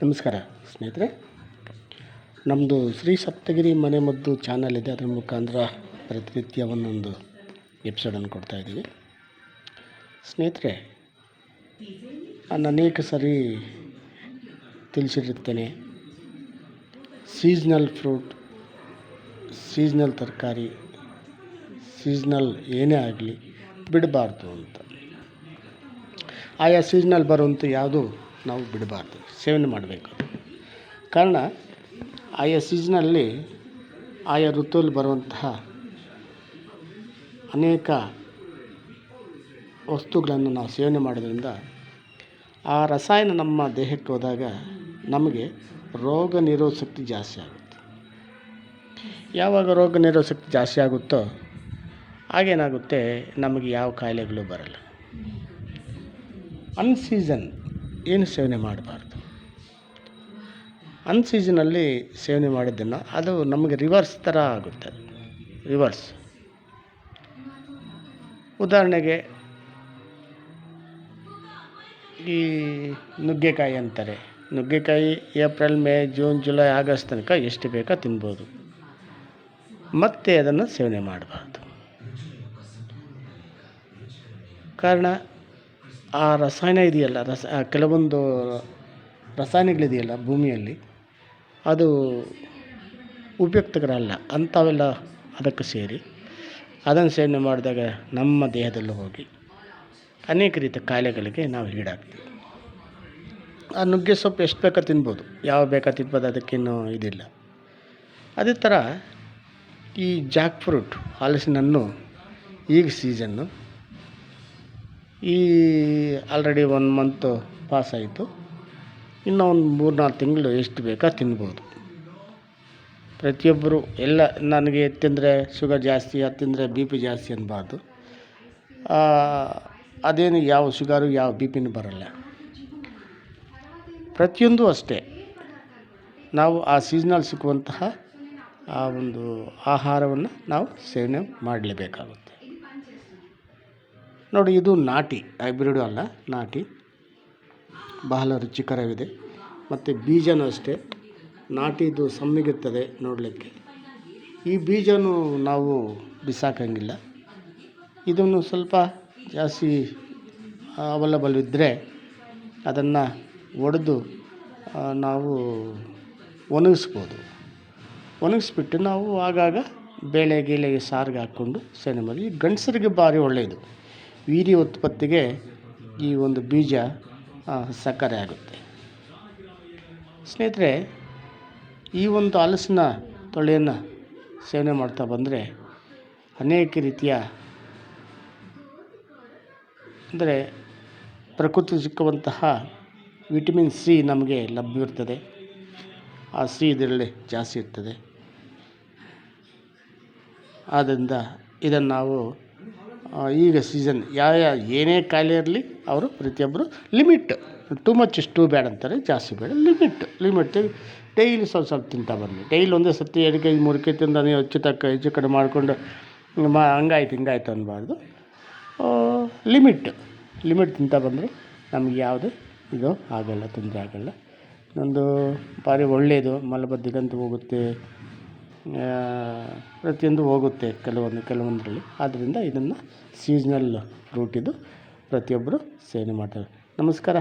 ನಮಸ್ಕಾರ ಸ್ನೇಹಿತರೆ ನಮ್ಮದು ಶ್ರೀ ಸಪ್ತಗಿರಿ ಮನೆ ಮದ್ದು ಚಾನಲ್ ಇದೆ, ಅದರ ಮುಖಾಂತರ ಪ್ರತಿನಿತ್ಯ ಒಂದೊಂದು ಎಪಿಸೋಡನ್ನು ಕೊಡ್ತಾಯಿದ್ದೀವಿ ಸ್ನೇಹಿತರೆ, ನಾನು ಅನೇಕ ಸರಿ ತಿಳಿಸಿರುತ್ತೇನೆ ಸೀಸ್ನಲ್ ಫ್ರೂಟ್ ಸೀಸ್ನಲ್ ತರಕಾರಿ ಸೀಸ್ನಲ್ ಏನೇ ಆಗಲಿ ಬಿಡಬಾರ್ದು ಅಂತ. ಆಯಾ ಸೀಸ್ನಲ್ ಬರುವಂಥ ಯಾವುದು ನಾವು ಬಿಡಬಾರ್ದು, ಸೇವನೆ ಮಾಡಬೇಕು. ಕಾರಣ, ಆಯಾ ಸೀಸನಲ್ಲಿ ಆಯಾ ಋತುವಲ್ಲಿ ಬರುವಂತಹ ಅನೇಕ ವಸ್ತುಗಳನ್ನು ನಾವು ಸೇವನೆ ಮಾಡೋದ್ರಿಂದ ಆ ರಸಾಯನ ನಮ್ಮ ದೇಹಕ್ಕೆ ಹೋದಾಗ ನಮಗೆ ರೋಗ ನಿರೋಧ ಶಕ್ತಿ ಜಾಸ್ತಿ ಆಗುತ್ತೆ. ಯಾವಾಗ ರೋಗ ನಿರೋಧ ಶಕ್ತಿ ಜಾಸ್ತಿ ಆಗುತ್ತೋ ಆಗೇನಾಗುತ್ತೆ ನಮಗೆ ಯಾವ ಕಾಯಿಲೆಗಳು ಬರಲ್ಲ. ಅನ್ ಸೀಸನ್ ಏನು ಸೇವನೆ ಮಾಡಬಾರ್ದು. ಅನ್ ಸೀಸನಲ್ಲಿ ಸೇವನೆ ಮಾಡಿದ್ದನ್ನು ಅದು ನಮಗೆ ರಿವರ್ಸ್ ಥರ ಆಗುತ್ತೆ. ರಿವರ್ಸ್ ಉದಾಹರಣೆಗೆ ಈ ನುಗ್ಗೆಕಾಯಿ ಅಂತಾರೆ. ನುಗ್ಗೆಕಾಯಿ April May June July August ತನಕ ಎಷ್ಟು ಬೇಕೋ ತಿನ್ಬೋದು. ಮತ್ತೆ ಅದನ್ನು ಸೇವನೆ ಮಾಡಬಾರ್ದು. ಕಾರಣ ಆ ರಸಾಯನ ಇದೆಯಲ್ಲ, ರಸ ಕೆಲವೊಂದು ರಸಾಯನಗಳಿದೆಯಲ್ಲ ಭೂಮಿಯಲ್ಲಿ, ಅದು ಉಪಯುಕ್ತಕರಲ್ಲ, ಅಂಥವೆಲ್ಲ ಅದಕ್ಕೆ ಸೇರಿ, ಅದನ್ನು ಸೇವನೆ ಮಾಡಿದಾಗ ನಮ್ಮ ದೇಹದಲ್ಲೂ ಹೋಗಿ ಅನೇಕ ರೀತಿಯ ಕಾಯಿಲೆಗಳಿಗೆ ನಾವು ಈಡಾಗ್ತೀವಿ. ಆ ನುಗ್ಗೆ ಸೊಪ್ಪು ಎಷ್ಟು ಬೇಕಾ ತಿನ್ಬೋದು, ಯಾವ ಬೇಕಾ ತಿನ್ಬೋದು, ಅದಕ್ಕೇನು ಇದಿಲ್ಲ. ಅದೇ ಥರ ಈ ಜಾಕ್ ಫ್ರೂಟ್ ಹಲಸಿನ ಹಣ್ಣು ಈಗ ಸೀಸನ್ನು ಈ ಆಲ್ರೆಡಿ ಒನ್ ಮಂತು ಪಾಸ್ ಆಯಿತು. ಇನ್ನೂ ಒಂದು ಮೂರು ನಾಲ್ಕು ತಿಂಗಳು ಎಷ್ಟು ಬೇಕಾ ತಿನ್ಬೋದು. ಪ್ರತಿಯೊಬ್ಬರು ಎಲ್ಲ ನನಗೆ ತಿಂದರೆ ಶುಗರ್ ಜಾಸ್ತಿ, ಅದು ತಿಂದರೆ ಬಿ ಪಿ ಜಾಸ್ತಿ ಅನ್ನಬಾರ್ದು ಅದೇನು ಯಾವ ಶುಗರು ಯಾವ ಬಿ ಪಿನೂ ಬರಲ್ಲ. ಪ್ರತಿಯೊಂದು ಅಷ್ಟೇ. ನಾವು ಆ ಸೀಸನಲ್ಲಿ ಸಿಕ್ಕುವಂತಹ ಆ ಒಂದು ಆಹಾರವನ್ನು ನಾವು ಸೇವನೆ ಮಾಡಲೇಬೇಕಾಗುತ್ತೆ. ನೋಡಿ, ಇದು ನಾಟಿ, ಹೈಬ್ರಿಡು ಅಲ್ಲ, ನಾಟಿ. ಬಹಳ ರುಚಿಕರವಿದೆ. ಮತ್ತು ಬೀಜನೂ ಅಷ್ಟೇ. ನಾಟಿದು ಸಣ್ಣಗಿರ್ತದೆ ನೋಡಲಿಕ್ಕೆ. ಈ ಬೀಜನೂ ನಾವು ಬಿಸಾಕಂಗಿಲ್ಲ. ಇದನ್ನು ಸ್ವಲ್ಪ ಜಾಸ್ತಿ ಅವೈಲಬಲ್ ಇದ್ದರೆ ಅದನ್ನು ಒಡೆದು ನಾವು ಒಣಗಿಸ್ಬೋದು. ಒಣಗಿಸ್ಬಿಟ್ಟು ನಾವು ಆಗಾಗ ಬೇಳೆ, ಗೀಳೆಗೆ ಸಾರಿಗೆ ಹಾಕ್ಕೊಂಡು ಸೇವನೆ ಮಾಡಿ ಗಂಡಸರಿಗೆ ಭಾರಿ ಒಳ್ಳೆಯದು. ವೀರ್ಯ ಉತ್ಪತ್ತಿಗೆ ಈ ಒಂದು ಬೀಜ ಸಕ್ಕರೆ ಆಗುತ್ತೆ. ಸ್ನೇಹಿತರೆ, ಈ ಒಂದು ಹಲಸಿನ ತೊಳೆಯನ್ನು ಸೇವನೆ ಮಾಡ್ತಾ ಬಂದರೆ ಅನೇಕ ರೀತಿಯ, ಅಂದರೆ ಪ್ರಕೃತಿ ಸಿಕ್ಕುವಂತಹ ವಿಟಮಿನ್ ಸಿ ನಮಗೆ ಲಭ್ಯವಿರ್ತದೆ ಆ ಸಿ ಇದರಲ್ಲಿ ಜಾಸ್ತಿ ಇರ್ತದೆ. ಆದ್ದರಿಂದ ಇದನ್ನು ನಾವು ಈಗ ಸೀಸನ್ ಯಾವ ಏನೇ ಕಾಯಿಲೆ ಇರಲಿ ಅವರು ಪ್ರತಿಯೊಬ್ಬರು limit too much is too bad ಅಂತಾರೆ, ಜಾಸ್ತಿ ಬೇಡ ಲಿಮಿಟ್ ಲಿಮಿಟ್ ಡೈಲಿ ಸ್ವಲ್ಪ ಸ್ವಲ್ಪ ತಿಂತಾ ಬನ್ನಿ. ಡೈಲಿ ಒಂದೇ ಸರ್ತಿ ಎರಡು ಕೈ ಮೂರು ಕೈ ತಿಂದ ನೀವು ಹೆಚ್ಚು ತಕ್ಕ, ಹೆಚ್ಚು ಕಡೆ ಮಾಡಿಕೊಂಡು ಮಾ, ಹಂಗಾಯ್ತು, ಹಿಂಗಾಯ್ತು ಅನ್ನಬಾರ್ದು ಲಿಮಿಟ್ ಲಿಮಿಟ್ ತಿಂತಾ ಬಂದರೆ ನಮ್ಗೆ ಯಾವುದು ಇದು ಆಗೋಲ್ಲ, ತೊಂದರೆ ಆಗೋಲ್ಲ. ಒಂದು ಭಾರಿ ಒಳ್ಳೆಯದು ಮಲಬದ್ಧತೆ ಹೋಗುತ್ತೆ. ಪ್ರತಿಯೊಂದು ಹೋಗುತ್ತೆ ಕೆಲವೊಂದು ಕೆಲವೊಂದರಲ್ಲಿ. ಆದ್ದರಿಂದ ಇದನ್ನು ಸೀಸ್ನಲ್ ಫ್ರೂಟ್ ಇದು ಪ್ರತಿಯೊಬ್ಬರು ಸೇವನೆ ಮಾಡ್ತಾರೆ. ನಮಸ್ಕಾರ.